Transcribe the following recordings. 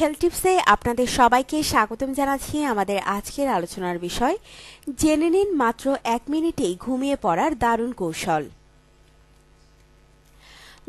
Health টিপসে আপনাদের সবাইকে স্বাগতম জানাচ্ছি আমাদের আজকের আলোচনার বিষয়। জেনে নিন মাত্র এক মিনিটেই ঘুমিয়ে পড়ার দারুণ কৌশল।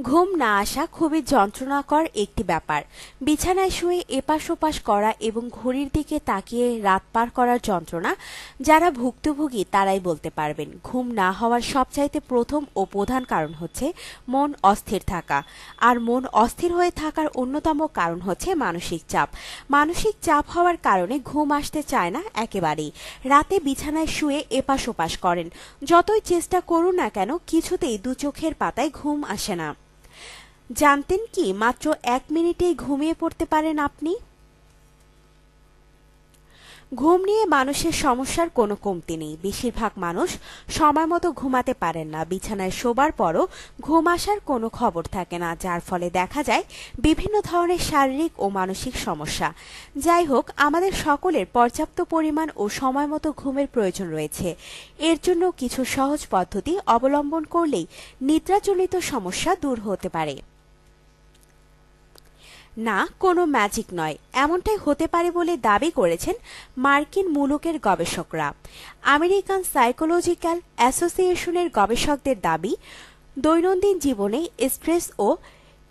ঘুম না আসা খুবই যন্ত্রণাকর একটি ব্যাপার। বিছানায় শুয়ে এপাশ ওপাশ করা এবং ঘড়ির দিকে তাকিয়ে রাত পার করার যন্ত্রণা, যারা ভুক্তভোগী তারাই বলতে পারবেন। ঘুম না হওয়ার সবচাইতে প্রথম ও প্রধান কারণ হচ্ছে মন অস্থির থাকা। আর মন অস্থির হয়ে থাকার অন্যতম কারণ হচ্ছে মানসিক চাপ। মানসিক চাপ হওয়ার কারণে ঘুম আসতে চায় না একেবারেই। রাতে বিছানায় শুয়ে এপাশ ওপাশ করেন। যতই চেষ্টা করুন না কেন, কিছুতেই দু চোখের পাতায় ঘুম আসে না। জানতেন কি মাত্র এক মিনিটেই ঘুমিয়ে পড়তে পারেন আপনি? ঘুম নিয়ে মানুষের সমস্যার কোনো কমতি নেই। বেশিরভাগ মানুষ সময় মতো ঘুমাতে পারেন না। বিছানায় শোবার পরও ঘুম আসার কোনো খবর থাকে না, যার ফলে দেখা যায় বিভিন্ন ধরনের শারীরিক ও মানসিক সমস্যা। যাই হোক, আমাদের সকলের পর্যাপ্ত পরিমাণ ও সময় মতো ঘুমের প্রয়োজন রয়েছে। এর জন্য কিছু সহজ পদ্ধতি অবলম্বন করলেই নিদ্রাজনিত সমস্যা দূর হতে পারে। না, কোনো ম্যাজিক নয়। এমনটাই হতে পারে বলে দাবি করেছেন মার্কিন মুলুকের গবেষকরা। আমেরিকান সাইকোলজিক্যাল অ্যাসোসিয়েশনের গবেষকদের দাবি, দৈনন্দিন জীবনে স্ট্রেস ও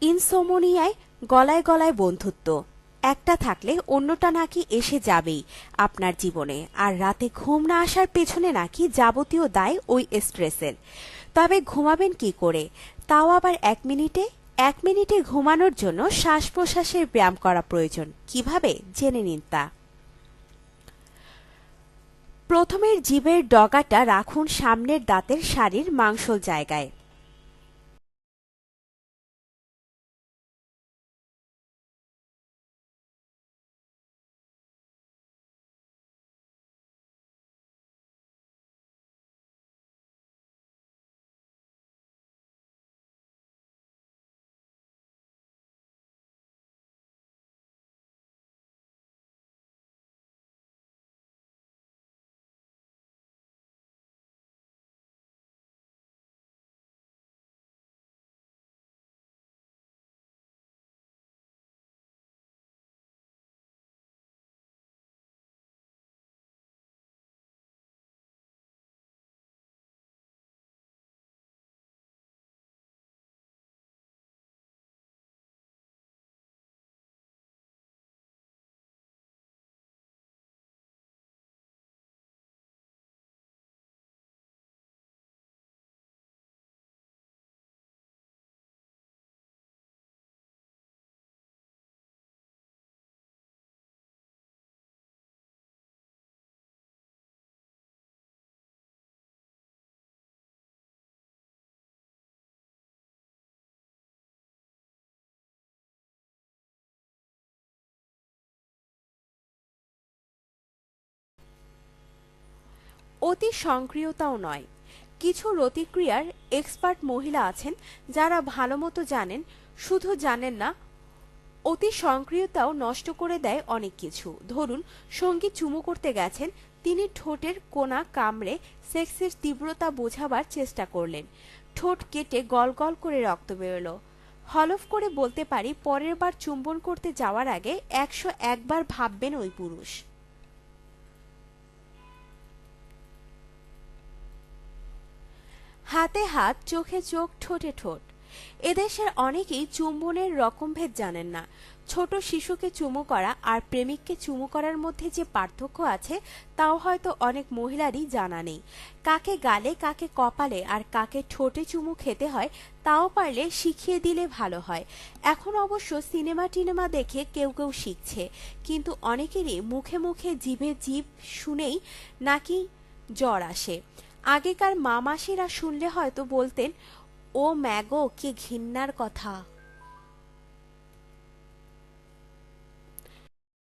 ইনসোমোনিয়ায় গলায় গলায় বন্ধুত্ব। একটা থাকলে অন্যটা নাকি এসে যাবেই আপনার জীবনে। আর রাতে ঘুম না আসার পেছনে নাকি যাবতীয় দায় ওই স্ট্রেসের তবে ঘুমাবেন কি করে? তাও আবার এক মিনিটে? এক মিনিটে ঘুমানোর জন্য শ্বাস প্রশ্বাসের ব্যায়াম করা প্রয়োজন। কীভাবে? জেনে নিন তা। প্রথমের জীবের ডগাটা রাখুন সামনের দাঁতের শাড়ির মাংসল জায়গায়। অতি সক্রিয়তাও নয়। কিছু রতিক্রিয়ার এক্সপার্ট মহিলা আছেন যারা ভালো মতো জানেন, শুধু জানেন না, অতি সক্রিয়তাও নষ্ট করে দেয় অনেক কিছু। ধরুন সংগীত চুমু করতে গেছেন, তিনি ঠোঁটের কোনা কামড়ে সেক্সের তীব্রতা বোঝাবার চেষ্টা করলেন। ঠোঁট কেটে গল গল করে রক্ত বেরোলো। হলফ করে বলতে পারি, পরের বার চুম্বন করতে যাওয়ার আগে একশো একবার ভাববেন ওই পুরুষ। হাতে হাত, চোখে চোখ, ঠোঁটে ঠোঁট। এদেশের অনেকেই চুম্বনের রকমভেদ জানেন না। ছোট শিশুকে চুমু করা আর প্রেমিককে চুমু করার মধ্যে যে পার্থক্য আছে, তাও হয়তো অনেক মহিলারই জানা নেই। কাকে গালে, কাকে কপালে আর কাকে ঠোঁটে চুমু খেতে হয়, তাও পারলে শিখিয়ে দিলে ভালো হয়। এখন অবশ্য সিনেমা টিনেমা দেখে কেউ কেউ শিখছে। কিন্তু অনেকেরই মুখে মুখে জিভে জিভ শুনেই নাকি জ্বর আসে। আগেকার মা মাসিরা শুনলে হয়তো বলতেন ও ম্যাগো কি ঘিন্নার কথা।